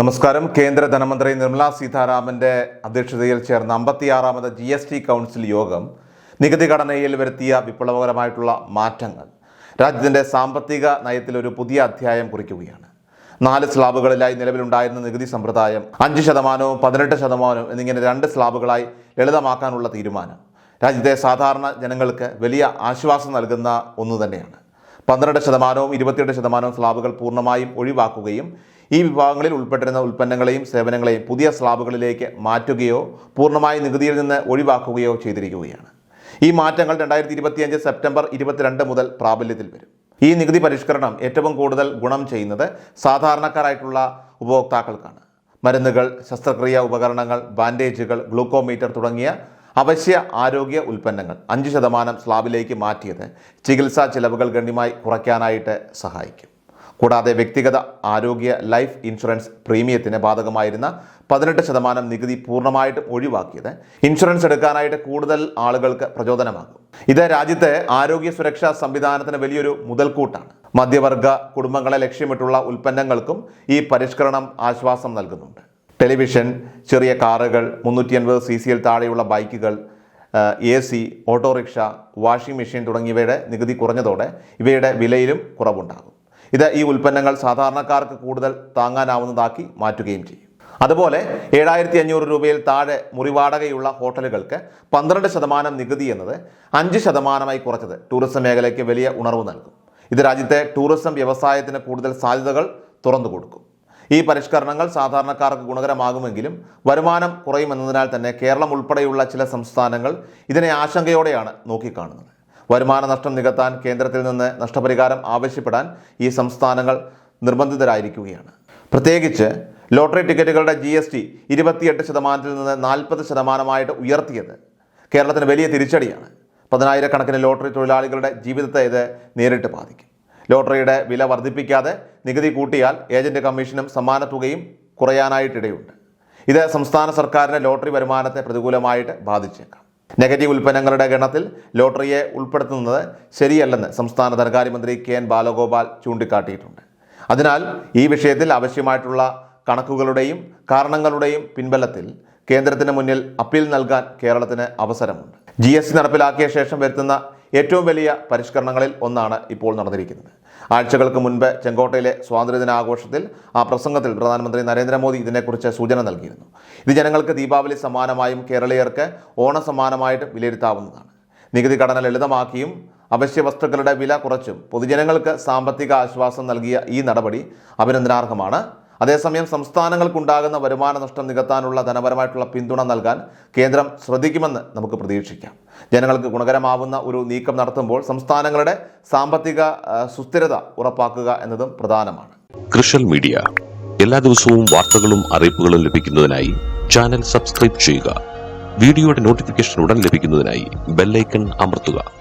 നമസ്കാരം. കേന്ദ്ര ധനമന്ത്രി നിർമ്മല സീതാരാമന്റെ അധ്യക്ഷതയിൽ ചേർന്ന അമ്പത്തിയാറാമത് ജി എസ് ടി കൗൺസിൽ യോഗം നികുതി ഘടനയിൽ വരുത്തിയ വിപ്ലവകരമായിട്ടുള്ള മാറ്റങ്ങൾ. രാജ്യത്തിന്റെ സാമ്പത്തിക നയത്തിൽ ഒരു പുതിയ അധ്യായം കുറിക്കുകയാണ്. നാല് സ്ലാബുകളിലായി നിലവിലുണ്ടായിരുന്ന നികുതി സമ്പ്രദായം അഞ്ച് ശതമാനവും പതിനെട്ട് ശതമാനവും എന്നിങ്ങനെ രണ്ട് സ്ലാബുകളായി ലളിതമാക്കാനുള്ള തീരുമാനം. രാജ്യത്തെ സാധാരണ ജനങ്ങൾക്ക് വലിയ ആശ്വാസം നൽകുന്ന ഒന്നു തന്നെയാണ്. പന്ത്രണ്ട് ശതമാനവും ഇരുപത്തിയെട്ട് ശതമാനവും സ്ലാബുകൾ പൂർണമായും ഒഴിവാക്കുകയും ഈ വിഭാഗങ്ങളിൽ ഉൾപ്പെട്ടിരുന്ന ഉൽപ്പന്നങ്ങളെയും സേവനങ്ങളെയും പുതിയ സ്ലാബുകളിലേക്ക് മാറ്റുകയോ പൂർണമായി നികുതിയിൽ നിന്ന് ഒഴിവാക്കുകയോ ചെയ്തിരിക്കുകയാണ്. ഈ മാറ്റങ്ങൾ രണ്ടായിരത്തി ഇരുപത്തിയഞ്ച് സെപ്റ്റംബർ ഇരുപത്തിരണ്ട് മുതൽ പ്രാബല്യത്തിൽ വരും. ഈ നികുതി പരിഷ്കരണം ഏറ്റവും കൂടുതൽ ഗുണം ചെയ്യുന്നത് സാധാരണക്കാരായിട്ടുള്ള ഉപഭോക്താക്കൾക്കാണ്. മരുന്നുകൾ ശസ്ത്രക്രിയ ഉപകരണങ്ങൾ ബാൻഡേജുകൾ ഗ്ലൂക്കോമീറ്റർ തുടങ്ങിയ അവശ്യ ആരോഗ്യ ഉൽപ്പന്നങ്ങൾ അഞ്ച് ശതമാനം സ്ലാബിലേക്ക് മാറ്റിയത് ചികിത്സാ ചിലവുകൾ ഗണ്യമായി കുറയ്ക്കാനായിട്ട് സഹായിക്കും. കൂടാതെ വ്യക്തിഗത ആരോഗ്യ ലൈഫ് ഇൻഷുറൻസ് പ്രീമിയത്തിന് ബാധകമായിരുന്ന പതിനെട്ട് ശതമാനം നികുതി പൂർണമായിട്ടും ഒഴിവാക്കിയത് ഇൻഷുറൻസ് എടുക്കാനായിട്ട് കൂടുതൽ ആളുകൾക്ക് പ്രചോദനമാകും. ഇത് രാജ്യത്തെ ആരോഗ്യ സുരക്ഷാ സംവിധാനത്തിന് വലിയൊരു മുതൽക്കൂട്ടാണ്. മധ്യവർഗ കുടുംബങ്ങളെ ലക്ഷ്യമിട്ടുള്ള ഉൽപ്പന്നങ്ങൾക്കും ഈ പരിഷ്കരണം ആശ്വാസം നൽകുന്നുണ്ട്. ടെലിവിഷൻ ചെറിയ കാറുകൾ മുന്നൂറ്റി അൻപത് സി സിയിൽ താഴെയുള്ള ബൈക്കുകൾ A C autorickshaw washing machine തുടങ്ങിയവയുടെ നികുതി കുറഞ്ഞതോടെ ഇവയുടെ വിലയിലും കുറവുണ്ടാകും. ഇത് ഈ ഉൽപ്പന്നങ്ങൾ സാധാരണക്കാർക്ക് കൂടുതൽ താങ്ങാനാവുന്നതാക്കി മാറ്റുകയും ചെയ്യും. അതുപോലെ ഏഴായിരത്തി അഞ്ഞൂറ് രൂപയിൽ താഴെ മുറിവാടകയുള്ള ഹോട്ടലുകൾക്ക് പന്ത്രണ്ട് ശതമാനം നികുതി എന്നത് അഞ്ച് ശതമാനമായി കുറച്ചത് ടൂറിസം മേഖലയ്ക്ക് വലിയ ഉണർവ് നൽകും. ഇത് രാജ്യത്തെ ടൂറിസം വ്യവസായത്തിന് കൂടുതൽ സാധ്യതകൾ തുറന്നു കൊടുക്കും. ഈ പരിഷ്കരണങ്ങൾ സാധാരണക്കാർക്ക് ഗുണകരമാകുമെങ്കിലും വരുമാനം കുറയുമെന്നതിനാൽ തന്നെ കേരളം ഉൾപ്പെടെയുള്ള ചില സംസ്ഥാനങ്ങൾ ഇതിനെ ആശങ്കയോടെയാണ് നോക്കിക്കാണുന്നത്. വരുമാന നഷ്ടം നികത്താൻ കേന്ദ്രത്തിൽ നിന്ന് നഷ്ടപരിഹാരം ആവശ്യപ്പെടാൻ ഈ സംസ്ഥാനങ്ങൾ നിർബന്ധിതരായിരിക്കുകയാണ്. പ്രത്യേകിച്ച് ലോട്ടറി ടിക്കറ്റുകളുടെ ജി എസ് ടി ഇരുപത്തിയെട്ട് ശതമാനത്തിൽ നിന്ന് നാൽപ്പത് ശതമാനമായിട്ട് ഉയർത്തിയത് കേരളത്തിന് വലിയ തിരിച്ചടിയാണ്. പതിനായിരക്കണക്കിന് ലോട്ടറി തൊഴിലാളികളുടെ ജീവിതത്തെ ഇത് നേരിട്ട് ബാധിക്കും. ലോട്ടറിയുടെ വില വർദ്ധിപ്പിക്കാതെ നികുതി കൂട്ടിയാൽ ഏജന്റ് കമ്മീഷനും സമ്മാന തുകയും കുറയാനായിട്ടിടയുണ്ട്. ഇത് സംസ്ഥാന സർക്കാരിന്റെ ലോട്ടറി വരുമാനത്തെ പ്രതികൂലമായിട്ട് ബാധിച്ചേക്കാം. നെഗറ്റീവ് ഉൽപ്പന്നങ്ങളുടെ ഗണത്തിൽ ലോട്ടറിയെ ഉൾപ്പെടുത്തുന്നത് ശരിയല്ലെന്ന് സംസ്ഥാന ധനകാര്യമന്ത്രി കെ എൻ ബാലഗോപാൽ ചൂണ്ടിക്കാട്ടിയിട്ടുണ്ട്. അതിനാൽ ഈ വിഷയത്തിൽ ആവശ്യമായിട്ടുള്ള കണക്കുകളുടെയും കാരണങ്ങളുടെയും പിൻബലത്തിൽ കേന്ദ്രത്തിന് മുന്നിൽ അപ്പീൽ നൽകാൻ കേരളത്തിന് അവസരമുണ്ട്. ജി എസ് നടപ്പിലാക്കിയ ശേഷം വരുത്തുന്ന ഏറ്റവും വലിയ പരിഷ്കരണങ്ങളിൽ ഒന്നാണ് ഇപ്പോൾ നടന്നിരിക്കുന്നത്. ആഴ്ചകൾക്ക് മുൻപ് ചെങ്കോട്ടയിലെ സ്വാതന്ത്ര്യദിനാഘോഷത്തിൽ ആ പ്രസംഗത്തിൽ പ്രധാനമന്ത്രി നരേന്ദ്രമോദി ഇതിനെക്കുറിച്ച് സൂചന നൽകിയിരുന്നു. ഇത് ജനങ്ങൾക്ക് ദീപാവലി സമ്മാനമായും കേരളീയർക്ക് ഓണ സമ്മാനമായിട്ടും വിലയിരുത്താവുന്നതാണ്. നികുതി ഘടന ലളിതമാക്കിയും അവശ്യ വസ്തുക്കളുടെ വില കുറച്ചും പൊതുജനങ്ങൾക്ക് സാമ്പത്തിക ആശ്വാസം നൽകിയ ഈ നടപടി അഭിനന്ദനാർഹമാണ്. അതേസമയം സംസ്ഥാനങ്ങൾക്കുണ്ടാകുന്ന വരുമാന നഷ്ടം നികത്താനുള്ള ധനപരമായിട്ടുള്ള പിന്തുണ നൽകാൻ കേന്ദ്രം ശ്രദ്ധിക്കുമെന്ന് നമുക്ക് പ്രതീക്ഷിക്കാം. ജനങ്ങൾക്ക് ഗുണകരമാവുന്ന ഒരു നീക്കം നടത്തുമ്പോൾ സംസ്ഥാനങ്ങളുടെ സാമ്പത്തിക സുസ്ഥിരത ഉറപ്പാക്കുക എന്നതും പ്രധാനമാണ്. കൃഷൽ മീഡിയ. എല്ലാ ദിവസവും വാർത്തകളും അറിയിപ്പുകളും ലഭിക്കുന്നതിനായി ചാനൽ സബ്സ്ക്രൈബ് ചെയ്യുക. വീഡിയോയുടെ നോട്ടിഫിക്കേഷൻ ഉടൻ ലഭിക്കുന്നതിനായി ബെല്ലൈക്കൺ അമർത്തുക.